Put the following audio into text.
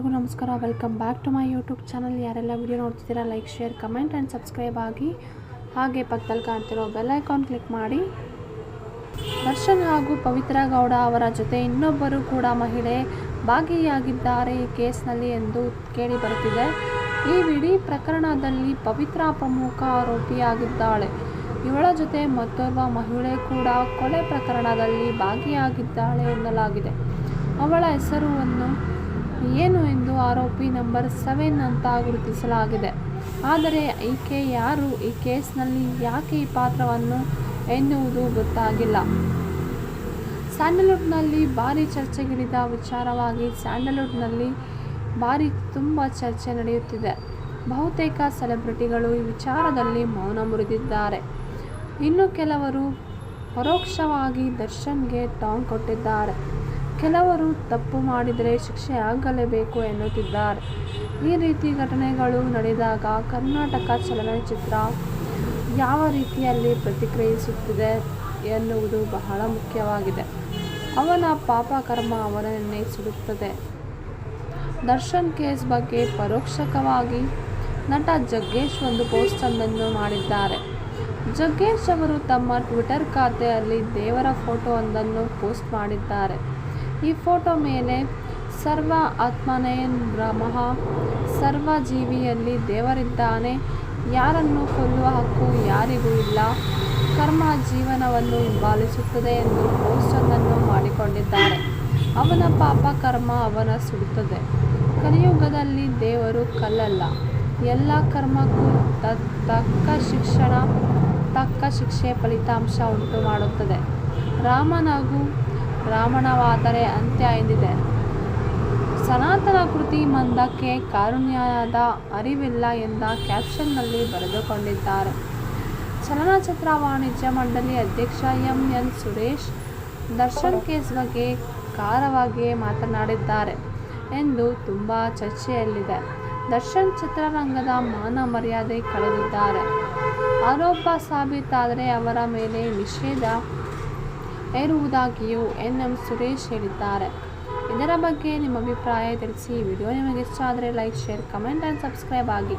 ಎಲ್ಲರಿಗೂ ನಮಸ್ಕಾರ. Welcome back to my YouTube channel ಯಾರೆಲ್ಲ ವಿಡಿಯೋ ನೋಡ್ತಿದ್ದೀರಾ like share comment and subscribe ಆಗಿ ಹಾಗೆ ಪಕ್ಕದಲ್ಲಿ ಕಾಣ್ತಿರೋ ಬೆಲ್ ಐಕಾನ್ ಕ್ಲಿಕ್ ಮಾಡಿ. ದರ್ಶನ್ ಹಾಗೂ ಪವಿತ್ರ ಗೌಡ ಅವರ ಜೊತೆ ಇನ್ನೊಬ್ಬರು ಕೂಡ ಮಹಿಳೆ ಭಾಗಿಯಾಗಿದ್ದಾರೆ ಈ ಕೇಸ್ನಲ್ಲಿ ಎಂದು ಕೇಳಿ ಬರುತ್ತಿದೆ. ಈ ಇಡೀ ಪ್ರಕರಣದಲ್ಲಿ ಪವಿತ್ರ ಪ್ರಮುಖ ಆರೋಪಿಯಾಗಿದ್ದಾಳೆ. ಇವಳ ಜೊತೆ ಮತ್ತೊರ್ವ ಮಹಿಳೆ ಕೂಡ ಕೊಲೆ ಪ್ರಕರಣದಲ್ಲಿ ಭಾಗಿಯಾಗಿದ್ದಾಳೆ ಎನ್ನಲಾಗಿದೆ. ಅವಳ ಹೆಸರುವನ್ನು ಏನು ಎಂದು ಆರೋಪಿ ನಂಬರ್ ಸೆವೆನ್ ಅಂತ ಗುರುತಿಸಲಾಗಿದೆ. ಆದರೆ ಈಕೆ ಯಾರು? ಈ ಕೇಸ್ನಲ್ಲಿ ಯಾಕೆ ಈ ಪಾತ್ರವನ್ನು ಎನ್ನುವುದು ಗೊತ್ತಾಗಿಲ್ಲ. ಸ್ಯಾಂಡಲ್ವುಡ್ನಲ್ಲಿ ಭಾರಿ ಚರ್ಚೆಗಿಳಿದ ವಿಚಾರವಾಗಿ ಸ್ಯಾಂಡಲ್ವುಡ್ನಲ್ಲಿ ಭಾರಿ ತುಂಬ ಚರ್ಚೆ ನಡೆಯುತ್ತಿದೆ. ಬಹುತೇಕ ಸೆಲೆಬ್ರಿಟಿಗಳು ಈ ವಿಚಾರದಲ್ಲಿ ಮೌನ ಮುರಿದಿದ್ದಾರೆ. ಇನ್ನು ಕೆಲವರು ಪರೋಕ್ಷವಾಗಿ ದರ್ಶನ್ಗೆ ಟಾಂಗ್ ಕೊಟ್ಟಿದ್ದಾರೆ. ಕೆಲವರು ತಪ್ಪು ಮಾಡಿದರೆ ಶಿಕ್ಷೆ ಆಗಲೇಬೇಕು ಎನ್ನುತ್ತಿದ್ದಾರೆ. ಈ ರೀತಿ ಘಟನೆಗಳು ನಡೆದಾಗ ಕರ್ನಾಟಕ ಚಲನಚಿತ್ರ ಯಾವ ರೀತಿಯಲ್ಲಿ ಪ್ರತಿಕ್ರಿಯಿಸುತ್ತಿದೆ ಎನ್ನುವುದು ಬಹಳ ಮುಖ್ಯವಾಗಿದೆ. ಅವನ ಪಾಪ ಕರ್ಮ ಅವನನ್ನೇ ಸುಡುತ್ತದೆ. ದರ್ಶನ್ ಕೇಸ್ ಬಗ್ಗೆ ಪರೋಕ್ಷಕವಾಗಿ ನಟ ಜಗ್ಗೇಶ್ ಒಂದು ಪೋಸ್ಟನ್ನು ಮಾಡಿದ್ದಾರೆ. ಜಗ್ಗೇಶ್ ಅವರು ತಮ್ಮ ಟ್ವಿಟರ್ ಖಾತೆಯಲ್ಲಿ ದೇವರ ಫೋಟೋ ಒಂದನ್ನು ಪೋಸ್ಟ್ ಮಾಡಿದ್ದಾರೆ. ಈ ಫೋಟೋ ಮೇಲೆ ಸರ್ವ ಆತ್ಮನೇ ಬ್ರಹ್ಮ, ಸರ್ವ ಜೀವಿಯಲ್ಲಿ ದೇವರಿದ್ದಾನೆ. ಯಾರನ್ನು ಕೊಲ್ಲುವ ಹಕ್ಕು ಯಾರಿಗೂ ಇಲ್ಲ. ಕರ್ಮ ಜೀವನವನ್ನು ಹಿಂಬಾಲಿಸುತ್ತದೆ ಎಂದು ಪೋಸ್ಟರ್ನನ್ನು ಮಾಡಿಕೊಂಡಿದ್ದಾರೆ. ಅವನ ಪಾಪ ಕರ್ಮ ಅವನ ಸುಡುತ್ತದೆ. ಕಲಿಯುಗದಲ್ಲಿ ದೇವರು ಕಲ್ಲಲ್ಲ. ಎಲ್ಲ ಕರ್ಮಕ್ಕೂ ತಕ್ಕ ಶಿಕ್ಷಣ, ತಕ್ಕ ಶಿಕ್ಷೆ ಫಲಿತಾಂಶ ಉಂಟು ಮಾಡುತ್ತದೆ ರಾಮನಾಗೂ ರಾವಣವಾದರೆ ಅಂತ್ಯ ಎಂದಿದೆ. ಸನಾತನ ಕೃತಿ ಮಂದಕ್ಕೆ ಕಾರುಣ್ಯದ ಅರಿವಿಲ್ಲ ಎಂದ ಕ್ಯಾಪ್ಷನ್ನಲ್ಲಿ ಬರೆದುಕೊಂಡಿದ್ದಾರೆ. ಚಲನಚಿತ್ರ ವಾಣಿಜ್ಯ ಮಂಡಳಿ ಅಧ್ಯಕ್ಷ M. N. Suresh Darshan case ಬಗ್ಗೆ ಖಾರವಾಗಿಯೇ ಮಾತನಾಡಿದ್ದಾರೆ ಎಂದು ತುಂಬ ಚರ್ಚೆಯಲ್ಲಿದೆ. ದರ್ಶನ್ ಚಿತ್ರರಂಗದ ಮಾನ ಮರ್ಯಾದೆ ಕಳೆದಿದ್ದಾರೆ. ಆರೋಪ ಸಾಬೀತಾದರೆ ಅವರ ಮೇಲೆ ನಿಷೇಧ ಹೇರುವುದಾಗಿಯೂ ಎನ್ ಎಂ ಸುರೇಶ್ ಹೇಳಿದ್ದಾರೆ. ಇದರ ಬಗ್ಗೆ ನಿಮ್ಮ ಅಭಿಪ್ರಾಯ ತಿಳಿಸಿ. ವಿಡಿಯೋ ನಿಮಗೆ ಇಷ್ಟ ಆದರೆ like, share, comment, and subscribe ಆಗಿ.